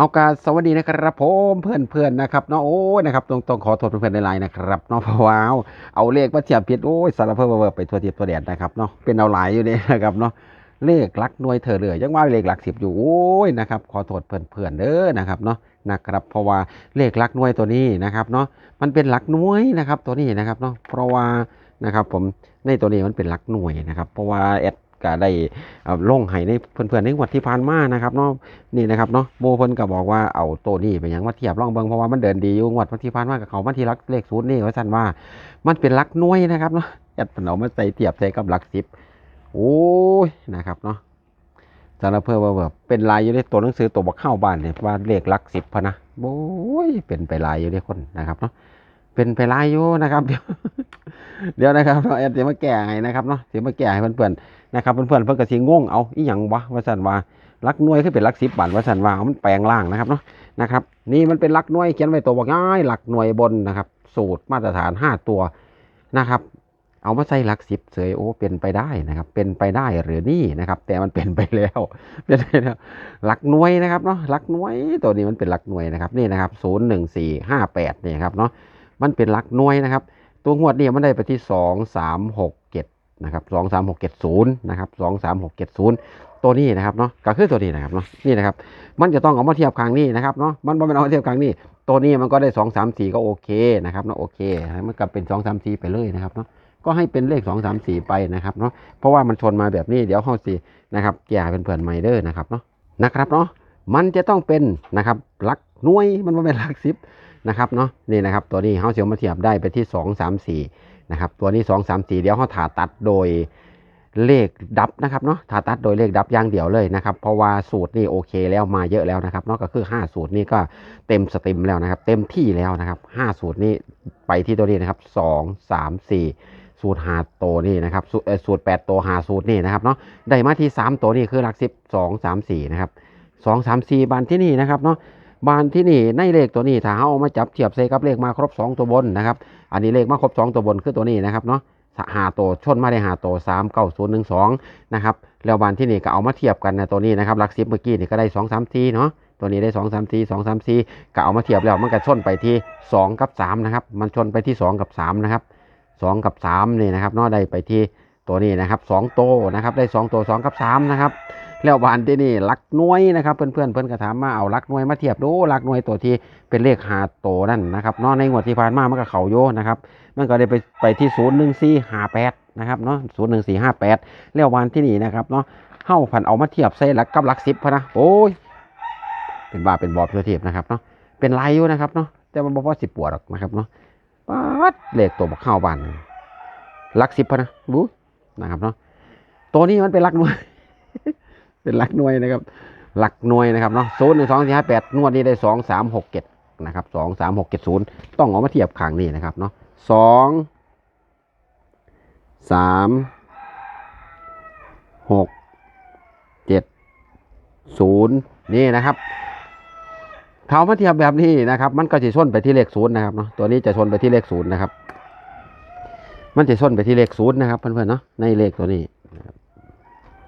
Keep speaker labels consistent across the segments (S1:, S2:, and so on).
S1: เอาการสวัสดีนะครับผมเพื่อนเพื่อนๆนะครับเนาะโอ้ยนะครับต้องต้องขอโทษเพื่อนๆในไลน์นะครับเนาะเพราะว่าเอาเลขมาเทียบผิดโอ้ยสารเพิ่มเบอร์ไปทั่วทิพย์ตัวแดนนะครับเนาะเป็นเอาหลายอยู่นี่นะครับเนาะเลขหลักหน่วยเธอเลยยังว่าเลขหลักสิบอยู่โอ้ยนะครับขอโทษเพื่อนเพื่อนๆเด้อนะครับเนาะนะครับเพราะว่าเลขหลักหน่วยตัวนี้นะครับเนาะมันเป็นหลักหน่วยนะครับตัวนี้นะครับเนาะเพราะว่านะครับผมในตัวนี้มันเป็นหลักหน่วยนะครับเพราะว่าแอด ก็ได้เอาลงให้ในเพื่อนๆในงวดที่ผ่านมานะครับเนาะนี่นะครับเนาะโมเพิ่นก็บอกว่าเอาตัวนี้ไปยังมาเทียบลองเบิ่งเพราะว่ามันเดินดีอยู่งวดวันที่ผ่านมากับเขามันที่รักเลขศูนย์นี่ว่าซั่นว่า มันเป็นหลักน่วยนะครับเนาะยัดเพิ่นอมาใส่เทียบใส่กับหลักสิบโอ้ยนะครับเนาะสารเพื่อว่าแบบเป็นลายอยู่ในตัวหนังสือตัวบักเข้าบ้านเนี่ยว่าเลขลักสิบพะนะโอ้ยเป็นไปลายอยู่ในคนนะครับเนาะ เป็นไปลายอยู่นะครับ เดี๋ยวเดี๋ยวนะครับเนาะแอดจะมาแก้ให้นะครับเนาะจะมาแก้ให้เพื่อนๆนะครับเพื่อนๆเพื่อนก็สิงงเอาอีหยังวะว่าซั่นว่าลักหน่วยคือเป็นลักสิบบาทว่าสันว่ามันแปลงล่างนะครับเนาะนะครับนี่มันเป็นลักหน่วยเขียนไว้ตัวบอกง่ายหลักหน่วยบนนะครับ สูตรมาตรฐานห้าตัวนะครับเอามาใส่หลักสิบเสยโอ้เป็นไปได้นะครับ เป็นไปได้หรือนี่นะครับ แต่มันเป็นไปแล้วเป็นไปแล้วหลักหน่วยนะครับเนาะหลักหน่วยตัวนี้มันเป็นหลักหน่วยนะครับนี่นะครับศูนย์หนึ่งสี่ห้าแปดนี่ครับเนาะ มันเป็นหลักหน่วยนะครับ ตัวงวดเนี่ยมันได้ไปที่สองสามหกเจ็ดนะครับสองสามหกเจ็ดศูนย์นะครับสองสามหกเจ็ดศูนย์ตัวนี้นะครับเนาะก็คือตัวนี้นะครับเนาะนี่นะครับ มันจะต้องเอามาเทียบครั้งนี้นะครับเนาะมันไม่เป็นเอามาเทียบครั้งนี้ ตัวนี้มันก็ได้สองสามสี่ก็โอเคนะครับเนาะโอเคมันกลับเป็นสองสามสี่ไปเลยนะครับเนาะก็ให้เป็นเลขสองสามสี่ไปนะครับเนาะเพราะว่ามันชนมาแบบนี้เดี๋ยวเข้าสี่นะครับแก่เป็นเพื่อนไมเดอร์นะครับเนาะนะครับเนาะมันจะต้องเป็นนะครับหลักหน่วยมันไม่เป็นหลักสิบ นะครับเนาะนี่นะครับตัวนี้เขาเสียวมาเทียบได้ไปที่สองสามสี่นะครับตัวนี้สองสามสี่เดี๋ยวเขาถ่าตัดโดยเลขดับนะครับเนาะถ้าตัดโดยเลขดับอย่างเดียวเลยนะครับเพราะว่าสูตรนี่โอเคแล้วมาเยอะแล้วนะครับเนาะก็คือ 5 สูตรนี่ก็เต็มสตรีมแล้วนะครับ เต็มที่แล้วนะครับ 5 สูตรนี้ไปที่ตัวนี้นะครับ 2 3 4สูตรหาโตวนี่นะครับสูตรเอ่อสูตร8ตัวหาสูตรนี่นะครับเนาะได้มาที่3ตัวนี่คือหลัก10 2 3 4นะครับ2 3 4บานที่นี่นะครับเนาะ บานที่นี่ในเลขตัวนี้ถ้าเอามาจับเทียบใส่กับเลขมาครบ 2 ตัวบนนะครับ อันนี้เลขมาครบ 2 ตัวบนคือตัวนี้นะครับเนาะหาโตวชนมาได้หาโตสามเก้าศูนย์หนึ่งสองนะครับแล้ววันที่นี่ก็เอามาเทียบกันนะตัวนี้นะครับหลักสิบเมื่อกี้นี่ก็ได้สองสามทีเนาะตัวนี้ได้สองสามทีสองสามทีก็เอามาเทียบแล้วมันก็ชนไปที่สองกับสามนะครับ มันชนไปที่สองกับสามนะครับสองกับสามนี่นะครับเนาะได้ไปที่ตัวนี้นะครับสองโตนะครับได้สองตัวสองกับสามนะครับ แล้ววันที่นี่ลักหน่วยนะครับ เพื่อนๆเพื่อนก็ถามมาเอาลักหน่วยมาเทียบดูลักหน่วยตัวที่เป็นเลขหาโตนั่นนะครับเนาะในงวดที่ผ่านมามันก็เขาโยนะครับ มันก็ได้ไปไปที่ศูนย์หนึ่งสี่ห้าแปดนะครับเนาะศูนย์หนึ่งสี่ห้าแปดแล้ววันที่นี่นะครับเนาะเข้าพันเอามาเทียบใส่ลักกับลักสิบพะนะโอ้ยเป็นบ้าเป็นบอบเทียบนะครับเนาะเป็นลายอยู่นะครับเนาะแต่มันบอกว่าสิบปวดหรอกนะครับเนาะปัดเลขตัวบอกเข้าบานลักสิบพะนะบูนะครับเนาะตัวนี้มันเป็นลักหน่วย เป็นหลักหน่วยนะครับ หลักหน่วยนะครับเนาะศูนย์หนึ่งสองสี่ห้าแปดนวดนี้ได้สองสามหกเจ็ดนะครับสองสามหกเจ็ดศูนย์ต้องเอามาเทียบขังนี่นะครับเนาะสองสามหกเจ็ดศูนย์นี่นะครับเท้ามาเทียบแบบนี้นะครับ มันก็จะชนไปที่เลขศูนย์นะครับเนาะตัวนี้จะชนไปที่เลขศูนย์นะครับ มันจะชนไปที่เลขศูนย์นะครับเพื่อนๆเนาะในเลขตัวนี้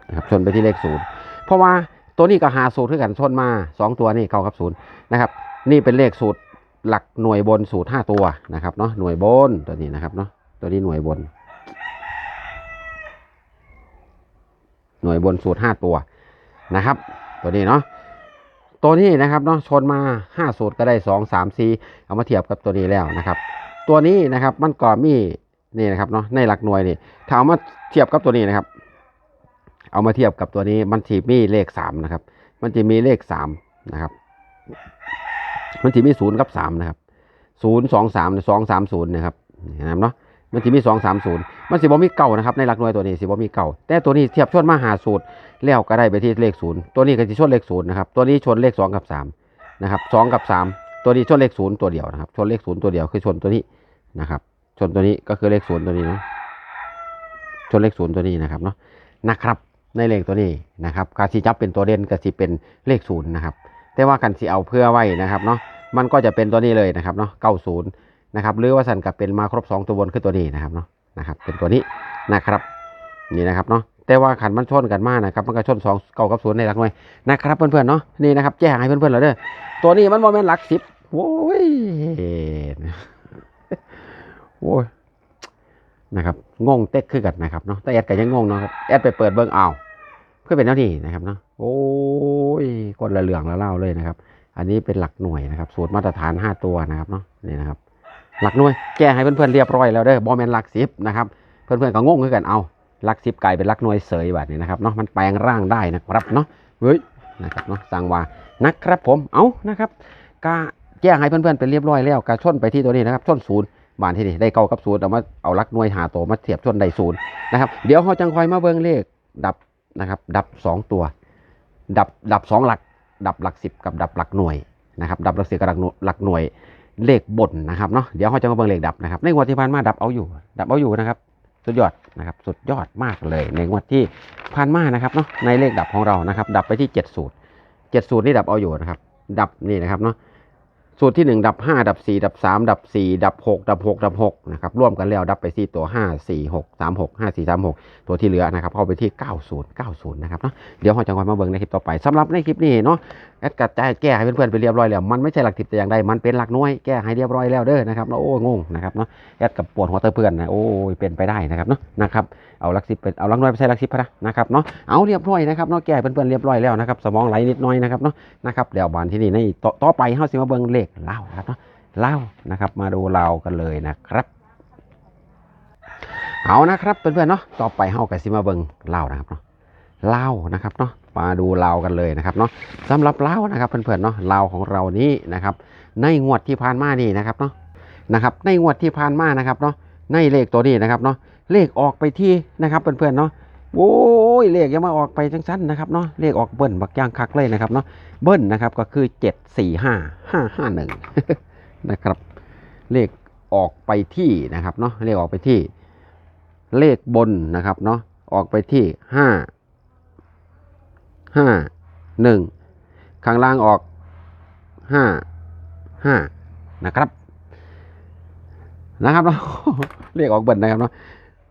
S1: นะครับชนไปที่เลขศูนย์ เพราะว่าตัวนี้ก็หาสูตรด้วยกันชนมาสองตัวนี่เข้ากับศูนย์นะครับ นี่เป็นเลขสูตรหลักหน่วยบนสูตรห้าตัวนะครับเนาะหน่วยบนตัวนี้นะครับเนาะตัวนี้หน่วยบน หน่วยบนสูตรห้าตัวนะครับ ตัวนี้เนาะตัวนี้นะครับเนาะชนมาห้าสูตรก็ได้สองสามสี่เอามาเทียบกับตัวนี้แล้วนะครับ ตัวนี้นะครับมันก็มีนี่นะครับเนาะในหลักหน่วยนี่ถ้าเอามาเทียบกับตัวนี้นะครับ เอามาเทียบกับตัวนี้มันจะมีเลขสามนะครับ มันจะมีเลขสามนะครับ มันจะมีศูนย์กับสามนะครับศูนย์สองสามสองสามศูนย์นะครับเห็นไหมเนาะมันจะมีสองสามศูนย์มันสิบ่มีเก่านะครับในหลักหน่วยตัวนี้สิบ่มีเก่า แต่ตัวนี้เทียบชนมาหาสูตรแล้วก็ได้ไปที่เลขศูนย์ตัวนี้ก็จะชนเลขศูนย์นะครับตัวนี้ชนเลขสองกับสามนะครับสองกับสามตัวนี้ชนเลขศูนย์ตัวเดียวนะครับ ชนเลขศูนย์ตัวเดียวคือชนตัวนี้นะครับ ชนตัวนี้ก็คือเลขศูนย์ตัวนี้นะชนเลขศูนย์ตัวนี้นะครับเนาะนะครับ ในเลขตัวนี้นะครับการสีจับเป็นตัวเด่นก็สิเป็นเลขศูนย์นะครับ แต่ว่ากันสิเอาเพื่อไว้นะครับเนาะมันก็จะเป็นตัวนี้เลยนะครับเนาะเก้าศูนย์นะครับหรือว่าสันกับเป็นมาครบสองตัวบนคือตัวนี้นะครับเนาะนะครับ เป็นตัวนี้นะครับนี่นะครับเนาะแต่ว่าขันมันชนกันมากนะครับมันก็ชนสองเก้ากับศูนย์ในหลักหน่วยนะครับเพื่อนๆเนาะนี่นะครับแจ้งให้เพื่อนๆเราเด้อตัวนี้มันโมเมนหลักสิบโอ้ยโอ้ยนะครับ งงเต็กขึ้นกันนะครับเนาะแต่แอดก็ยังงงเนาะครับแอดไปเปิดเบิ้งเอาเพื่อเป็นเท่านี้นะครับเนาะโอ้ยคนละเหลืองละเล่าเลยนะครับ อันนี้เป็นหลักหน่วยนะครับ สูตรมาตรฐาน 5 ตัวนะครับเนาะนี่นะครับ หลักหน่วยแก้ให้เพื่อนๆเรียบร้อยแล้วเด้อบอแมนหลักสิบนะครับเพื่อนๆก็งงคือกันเอาหลักสิบกลายเป็นหลักหน่วยเสยแบบนี้นะครับเนาะมันแปลงร่างได้นะครับเนาะเฮ้ยนะครับเนาะสั่งว่านะครับผมเอานะครับกาแจ้งให้เพื่อนๆเป็นเรียบร้อยแล้วกาชนไปที่ตัวนี้นะครับชนศูนย์ บานที่นี่ได้เก้ากับศูนย์เอามาเอาลักหน่วยหาตัวมาเสียบชนได้ศูนย์นะครับเดี๋ยวเขาจังคอยมาเบิ่งเลขดับนะครับ ดับสองตัว ดับดับสองหลัก ดับหลักสิบกับดับหลักหน่วยนะครับ ดับหลักสิบกับหลักหน่วยหลักหน่วยเลขบนนะครับเนาะเดี๋ยวเขาจะมาเบิ่งเลขดับนะครับในงวดที่ผ่านมาดับเอาอยู่ ดับเอาอยู่นะครับ สุดยอดนะครับ สุดยอดมากเลยในงวดที่ผ่านมานะครับเนาะในเลขดับของเรานะครับ ดับไปที่เจ็ดสูตรเจ็ดสูตรนี่ดับเอาอยู่นะครับ ดับนี่นะครับเนาะ สูตรที่หนึ่งดับห้าดับสี่ดับสามดับสี่ดับหกดับหกดับหกนะครับร่วมกันแล้วดับไปที่ตัวห้าสี่หกสามหกห้าสี่สามหกตัวที่เหลือนะครับเข้าไปที่เก้าศูนย์เก้าศูนย์นะครับเนาะเดี๋ยวเราจะมาเบิ่งในคลิปต่อไปสำหรับในคลิปนี้เนาะ แอดกระจายแก้ให้เพื่อนๆไปเรียบร้อยแล้ว มันไม่ใช่หลักสิบแต่อย่างใด มันเป็นหลักน่วยแก้ให้เรียบร้อยแล้วเด้อนะครับเนาะโอ้ยงงนะครับเนาะแอดกับปวดหัวเตอเพื่อนนะโอ้ยเป็นไปได้นะครับเนาะนะครับเอาหลักสิบเป็นเอาหลักน่วยไปใช้หลักสิบพะนะนะครับเนาะเอาเรียบร้อยนะครับเนาะแก้ให้เพื่อนๆเรียบร้อยแล้วนะครับสมองไหลนิดน่อยนะครับเนาะนะครับเดี๋ยวบานที่นี่ในต่อต่อไปเฮาสิมาเบิ่งเลขเล่านะครับเนาะเล่านะครับมาดูเล่ากันเลยนะครับเอานะครับเพื่อนๆเนาะต่อไปเฮาก็สิมาเบิ่งเล่านะครับเนาะเล่านะครับเนาะ มาดูเล่ากันเลยนะครับเนาะสำหรับเล่านะครับเพื่อนๆเนาะเล่าของเรานี้นะครับ ในงวดที่ผ่านมานี่นะครับเนาะนะครับในงวดที่ผ่านมานะครับเนาะในเลขตัวนี้นะครับเนาะเลขออกไปที่นะครับเพื่อนๆเนาะโอ้ยเลขยังมาออกไปจังสั้นนะครับเนาะเลขออกเบิ้ลบักย่างคักเลยนะครับเนาะเบิ้ลนะครับก็คือเจ็ดสี่ห้าห้าห้าหนึ่งนะครับ เลขออกไปที่นะครับเนาะเลขออกไปที่ เลขบนนะครับเนาะออกไปที่ห้า ห้าหนึ่งข้างล่างออกห้าห้านะครับ นะครับเนาะเรียกออกเบิ้ลนะครับเนาะ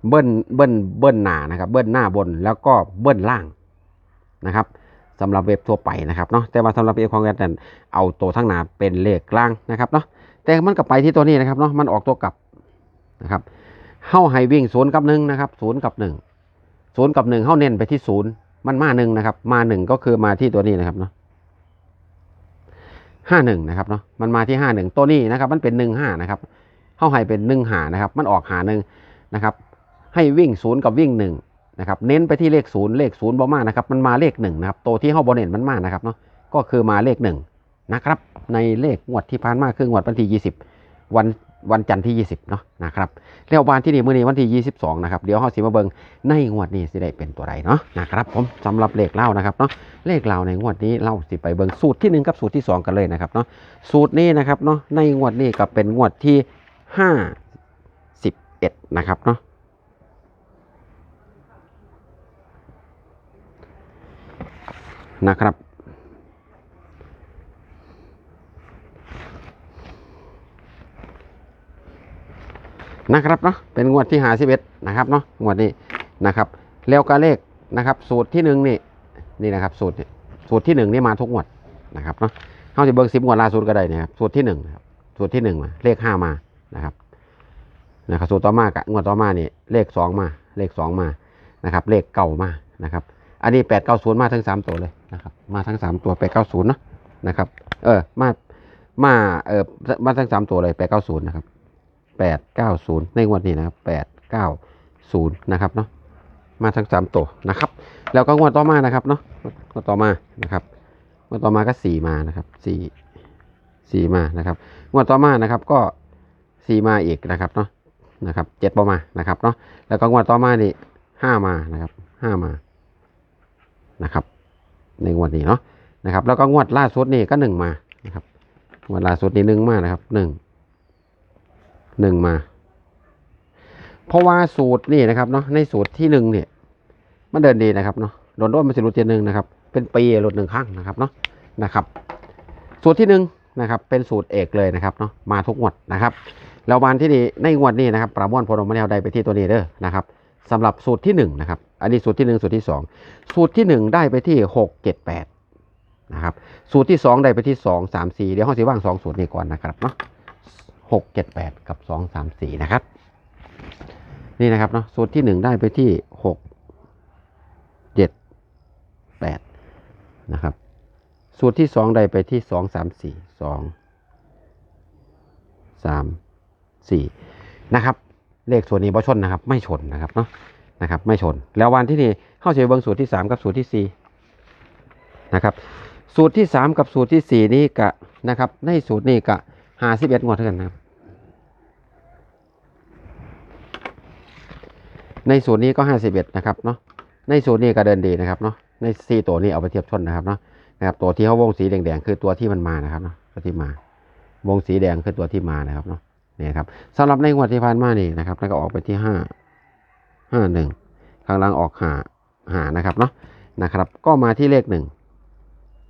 S1: เบิ้ลเบิ้ลเบิ้ลหน้านะครับ เบิ้ลหน้าบนแล้วก็เบิ้ลล่างนะครับสำหรับเว็บทั่วไปนะครับเนาะแต่ว่าสำหรับเว็บของแอดนั้นเอาตัวทั้งหน้าเป็นเลขกลางนะครับเนาะแต่มันก็ไปที่ตัวนี้นะครับเนาะมันออกตัวกลับนะครับเข้าไฮวิ่งศูนย์กับหนึ่งนะครับศูนย์กับหนึ่งศูนย์กับหนึ่งเข้าเน้นไปที่ศูนย์ มันมาหนึ่งนะครับ มาหนึ่งก็คือมาที่ตัวนี้นะครับเนาะห้าหนึ่งนะครับเนาะมันมาที่ห้าหนึ่งตัวนี้นะครับ มันเป็นหนึ่งห้านะครับเข้าให้เป็นหนึ่งหานะครับ มันออกหาหนึ่งนะครับ ให้วิ่งศูนย์กับวิ่งหนึ่งนะครับ เน้นไปที่เลขศูนย์เลขศูนย์บ่มานะครับ มันมาเลขหนึ่งนะครับ ตัวที่เข้าบนเน้นมันมานะครับเนาะก็คือมาเลขหนึ่งนะครับ ในเลขงวดที่ผ่านมาคืองวดวันที่ยี่สิบวัน วันจันทร์ที่ยี่สิบเนาะนะครับแล้ววันที่นี่มื้อนี้วันที่ยี่สิบสองนะครับเดี๋ยวเฮาสิมาเบิ่งในงวดนี้สิได้เป็นตัวใดเนาะนะครับผมสำหรับเลขเล่านะครับเนาะเลขเราในงวดนี้เราสิไปเบิ่งสูตรที่หนึ่งกับสูตรที่สองกันเลยนะครับเนาะสูตรนี้นะครับเนาะในงวดนี้ก็เป็นงวดที่ห้าสิบเอ็ดนะครับเนาะนะครับ นะครับเนาะเป็นงวดที่หาสิบเอ็ดนะครับเนาะงวดนี้นะครับ แล้วก็เลขนะครับ สูตรที่หนึ่งนี่นี่นะครับสูตรนี่สูตรที่หนึ่งนี่มาทุกงวดนะครับเนาะเขาจะเบิกสิบงวดล่าสุดก็ได้นะครับสูตรที่หนึ่งครับสูตรที่หนึ่งมาเลขห้ามานะครับนะครับสูตรต่อมากับงวดต่อมานี่เลขสองมา เลขสองมานะครับ เลขเก่ามานะครับอันนี้แปดเก้าศูนย์มาทั้งสามตัวเลยนะครับมาทั้งสามตัวแปดเก้าศูนย์เนาะนะครับ เออมามาเออมาทั้งสามตัวเลยแปดเก้าศูนย์นะครับ แปดเก้าศูนย์ในงวดนี้นะครับแปดเก้าศูนย์นะครับเนาะมาทั้งสามตัวนะครับ แล้วก็งวดต่อมานะครับเนาะงวดต่อมานะครับงวดต่อมาก็สี่มานะครับสี่สี่มานะครับงวดต่อมานะครับก็สี่มาอีกนะครับเนาะนะครับเจ็ดประมานะครับเนาะแล้วก็งวดต่อมานี่ห้ามานะครับห้ามานะครับ ในงวดนี้เนาะนะครับ แล้วก็งวดล่าสุดนี่ก็หนึ่งมานะครับงวดล่าสุดนี่หนึ่งมานะครับหนึ่ง หนึ่งมา เพราะว่าสูตรนี่นะครับเนาะในสูตรที่หนึ่งเนี่ย มันเดินดีนะครับเนาะโดนโดนมันสิรุดเจนหนึ่งนะครับ เป็นปีหลุดหนึ่งครั้งนะครับเนาะนะครับ สูตรที่หนึ่งนะครับ เป็นสูตรเอกเลยนะครับเนาะมาทุกงวดนะครับแล้ววันที่นี่ในงวดนี้นะครับประมวลผลออกมาแล้วใดไปที่ตัวนี้เด้อนะครับสำหรับสูตรที่หนึ่งนะครับ อันนี้สูตรที่หนึ่งสูตรที่สองสูตรที่หนึ่งได้ไปที่หกเจ็ดแปดนะครับ สูตรที่สองได้ไปที่สองสามสี่เดี๋ยวห้องสีว่างสองสูตรนี้ก่อนนะครับเนาะ หกเจ็ดแปดกับสองสามสี่นะครับ นี่นะครับเนาะสูตรที่หนึ่งได้ไปที่หกเจ็ดแปดนะครับ สูตรที่สองได้ไปที่สองสามสี่สองสามสี่นะครับ เลขส่วนนี้บ่ชนนะครับ ไม่ชนนะครับเนาะนะครับ ไม่ชน แล้ววันที่นี่เข้าใจเบิ้งสูตรที่สามกับสูตรที่สี่นะครับ สูตรที่สามกับสูตรที่สี่นี่กะนะครับ ในสูตรนี้กะ ห้าสิบเอ็ดงวดเท่ากันนะครับ ในสูตรนี้ก็ห้าสิบเอ็ดนะครับเนาะ ในสูตรนี้ก็เดินดีนะครับเนาะ ในสี่ตัวนี้เอาไปเทียบชนนะครับเนาะ นะครับ ตัวที่เขาวงสีแดงๆคือตัวที่มันมานะครับเนาะตัวที่มา วงสีแดงคือตัวที่มานะครับเนาะ นี่ครับสำหรับในงวดที่ผ่านมานี่นะครับ แล้วก็ออกไปที่ห้าห้าหนึ่งข้างล่างออกหาหานะครับเนาะ นะครับ ก็มาที่เลขหนึ่ง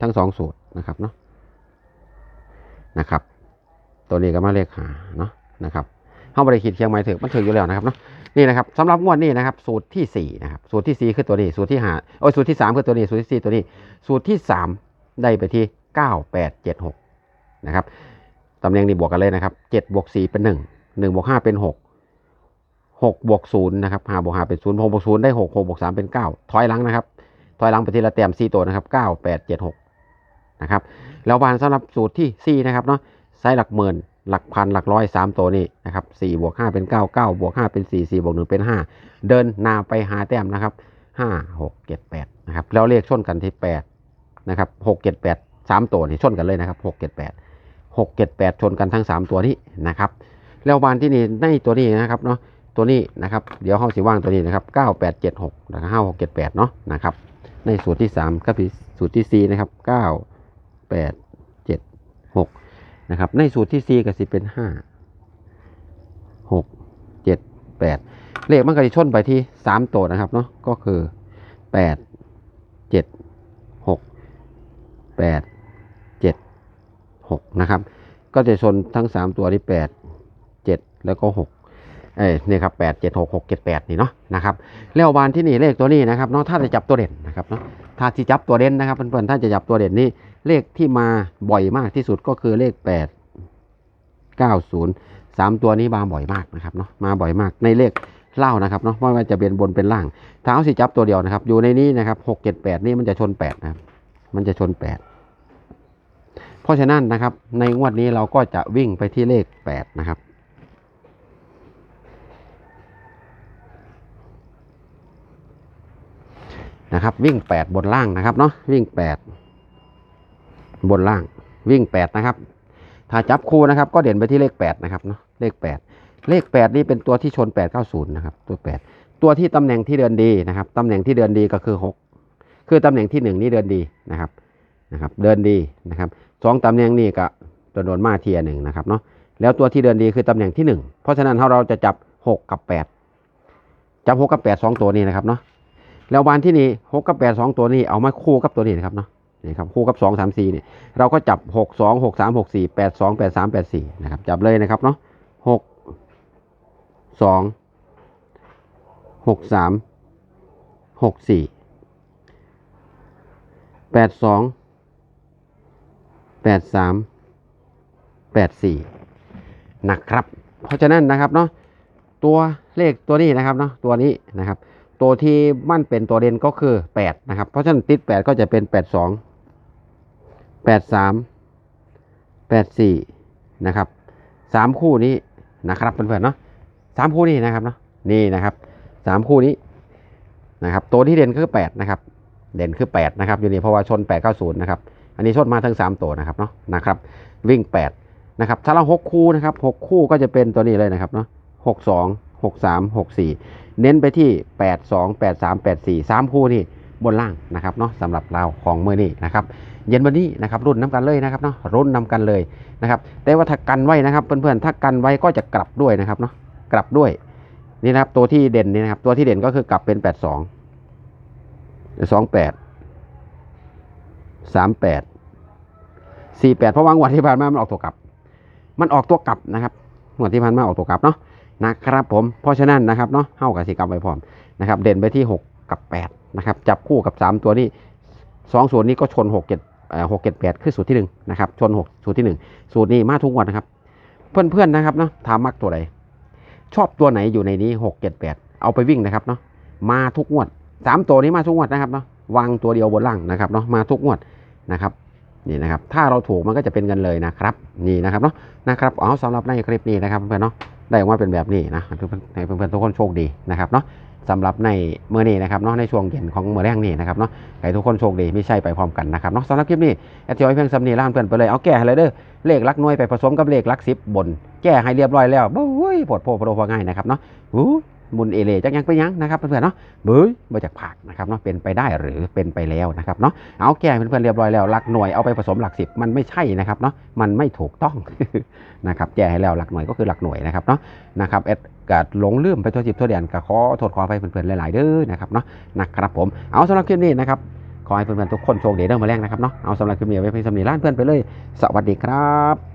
S1: ทั้งสองสูตรนะครับเนาะ นะครับ ตัวนี้ก็มาเลขหาเนาะนะครับเข้าบริขีดเคียงไม้ถึงมันถึงอยู่แล้วนะครับเนาะนี่นะครับสำหรับงวดนี้นะครับ สูตรที่สี่นะครับสูตรที่สี่คือตัวนี้สูตรที่หาโอ้ยสูตรที่สามคือตัวนี้สูตรที่สี่ตัวนี้ สูตรที่สามได้ไปที่เก้าแปดเจ็ดหกนะครับตำแหน่งนี้บวกกันเลยนะครับเจ็ดบวกสี่เป็นหนึ่งหนึ่งบวกห้าเป็นหกหกบวกศูนย์นะครับห้าบวกห้าเป็นศูนย์หกบวกศูนย์ได้หกหกบวกสามเป็นเก้าถอยหลังนะครับ ถอยหลังไปทีละแต้มสี่ตัวนะครับเก้าแปดเจ็ดหกนะครับแล้วบานสำหรับสูตรที่สี่นะครับเนาะ ใช้หลักหมื่น หลักพันหลักร้อยสามตัวนี้นะครับสี่บวกห้าเป็นเก้าเก้าบวกห้าเป็นสี่สี่บวกหนึ่งเป็นห้าเดินนาไปหาแต้มนะครับห้าหกเจ็ดแปดนะครับแล้วเลขชนกันที่แปดนะครับหกเจ็ดแปดสามตัวนี่ชนกันเลยนะครับหกเจ็ดแปดหกเจ็ดแปดชนกันทั้งสามตัวนี้นะครับแล้วบานที่นี่ในตัวนี้นะครับเนาะตัวนี้นะครับเดี๋ยวห้องสีว่างตัวนี้นะครับเก้าแปดเจ็ดหกแล้วก็ห้าหกเจ็ดแปดเนาะนะครับในสูตรที่สามกับสูตรที่สี่นะครับเก้าแปด นะครับ ในสูตรที่สี่ก็สิเป็นห้าหกเลขมันก็จะชนไปที่สามตัวนะครับเนาะก็คือแปดเจ็ดหกแปดเจ็ดหกนะครับ ก็จะชนทั้งสามตัวที่แปดเจ็ดแล้วก็หกเอ้นี่ครับแปดเจ็ดหกหกเจ็ดแปดนี่เนาะนะครับแล้ววานที่นี่เลขตัวนี้นะครับเนาะถ้าจะจับตัวเด่นนะครับเนาะถ้าที่จับตัวเด่นนะครับเพื่อนๆถ้าจะจับตัวเด่นนี่ เลขที่มาบ่อยมากที่สุดก็คือเลขแปดเก้าศูนย์สามตัวนี้มาบ่อยมากนะครับเนาะมาบ่อยมากในเลขเล่านะครับเนาะไม่ว่าจะเป็นบนเป็นล่างถ้าเอาสิจับตัวเดียวนะครับ อยู่ในนี้นะครับหกเจ็ดแปดนี่มันจะชนแปดนะครับ มันจะชนแปดเพราะฉะนั้นนะครับ ในงวดนี้เราก็จะวิ่งไปที่เลขแปดนะครับ นะครับ วิ่ง8บนล่างนะครับเนาะวิ่ง8 บนล่างวิ่ง 8 นะครับ ถ้าจับคู่นะครับ ก็เด่นไปที่เลข 8 นะครับเนาะเลข 8 เลข 8 นี่เป็นตัวที่ชน 890 นะครับ ตัว 8 ตัวที่ตำแหน่งที่เดินดีนะครับตำแหน่งที่เดินดีก็คือ 6 คือตำแหน่งที่ 1 นี่เดินดีนะครับนะครับเดินดีนะครับสองตำแหน่งนี่ก็โดนมาเทียหนึ่งนะครับเนาะแล้วตัวที่เดินดีคือตำแหน่งที่ 1 เพราะฉะนั้นเราจะจับ 6 กับ 8 จับ 6 กับ 8 2 ตัวนี้นะครับเนาะแล้ววันที่นี่หกกับแปดสองตัวนี้เอามาคู่กับตัวนี้นะครับเนาะ นี่ครับคู่กับสองสามสี่เนี่ยเราก็จับหกสองหกสามหกสี่แปดสองแปดสามแปดสี่นะครับจับเลยนะครับเนาะหกสองหกสามหกสี่แปดสองแปดสามแปดสี่นะครับ เพราะฉะนั้นนะครับเนาะตัวเลขตัวนี้นะครับเนาะตัวนี้นะครับ ตัวที่มั่นเป็นตัวเด่นก็คือแปดนะครับ เพราะฉะนั้นติดแปดก็จะเป็นแป ดสองแปดสามแปดสี่นะครับสามคู่นี้นะครับเพื่อนๆเนาะสามคู่นี้นะครับเนาะนี่นะครับสามคู่นี้นะครับตัวที่เด่นคือแปดนะครับ เด่นคือแปดนะครับอยู่นี่เพราะว่าชนแปดเก้าศูนย์นะครับ อันนี้ชนมาทั้งสามตัวนะครับเนาะนะครับ วิ่งแปดนะครับ ถ้าเราหกคู่นะครับหกคู่ก็จะเป็นตัวนี้เลยนะครับเนาะหกสองหกสามหกสี่เน้นไปที่ 8 2 8 3 8 4 3 คู่นี่ บนล่างนะครับเนาะสำหรับเราของเมือนี้นะครับเย็นวันนี้นะครับรุ่นน้ำกันเลยนะครับเนาะรุ่นนำกันเลยนะครับแต่ว่าถ้ากันไว้นะครับเพื่อนๆถ้ากันไว้ก็จะกลับด้วยนะครับเนาะกลับด้วยนี่นะครับตัวที่เด่นนี่นะครับตัวที่เด่นก็คือกลับเป็น8 2 2 8 3 8 4 8เพราะว่างวดที่ผ่านมามันออกตัวกลับ มันออกตัวกลับนะครับงวดที่ผ่านมาออกตัวกลับเนาะนะครับผมเพราะฉะนั้นนะครับเนาะเฮ้ากับสีกรรมไปพร้อมนะครับเด่นไปที่6กับแปด นะครับจับคู่กับสามตัวนี้สองสูตรนี้ก็ชนหกเจ็ดหกเจ็ดแปดคือสูตรที่หนึ่งนะครับชนหกสูตรที่หนึ่งสูตรนี้มาทุกวันนะครับ เพื่อนๆนะครับเนาะถามมักตัวใดชอบตัวไหนอยู่ในนี้หกเจ็ดแปดเอาไปวิ่งนะครับเนาะมาทุกงวดสามตัวนี้มาทุกงวดนะครับเนาะวางตัวเดียวบนล่างนะครับเนาะมาทุกงวดนะครับนี่นะครับถ้าเราถูกมันก็จะเป็นเงินเลยนะครับนี่นะครับเนาะนะครับเอาสำหรับในคลิปนี้นะครับเพื่อนเนาะได้ออกมาเป็นแบบนี้นะให้เพื่อนๆทุกคนโชคดีนะครับเนาะ สำหรับในเมื่อนี้นะครับเนาะในช่วงเย็นของเมื่อแรกนี่นะครับเนาะให้ทุกคนโชคดีไม่ใช่ไปพร้อมกันนะครับเนาะสำหรับคลิปนี้แอดเทียเพียงสำนีล่านเพื่อนไปเลยเอาแก้เลยเด้อเลขลักหน่วยไปผสมกับเลขลักสิบบน แก้ให้เรียบร้อยแล้วบุ้ยปวดโพปวดโพง่ายนะครับเนาะ มุนเอเลจักยังไปยังนะครับเพื่อนๆเนาะบุ้ยมาจากผักนะครับเนาะเป็นไปได้หรือเป็นไปแล้วนะครับเนาะเอาแก้เพื่อนๆเรียบร้อยแล้วหลักหน่วยเอาไปผสมหลักสิบมันไม่ใช่นะครับเนาะมันไม่ถูกต้องนะครับแก้ให้แล้วหลักหน่วยก็คือหลักหน่วยนะครับเนาะนะครับเอ็ดกดหลงลืมไปตัวจิบตัวเดียนก็ขอโทษขอไปเพื่อนๆหลายๆเด้อนะครับเนาะนะครับผมเอาสำหรับคลิปนี้นะครับขอให้เพื่อนๆทุกคนโชคดีเด้อมาแรกนะครับเนาะเอาสำหรับคลิปนี้ไว้เพียงสำนีล้านเพื่อนไปเลย สวัสดีครับ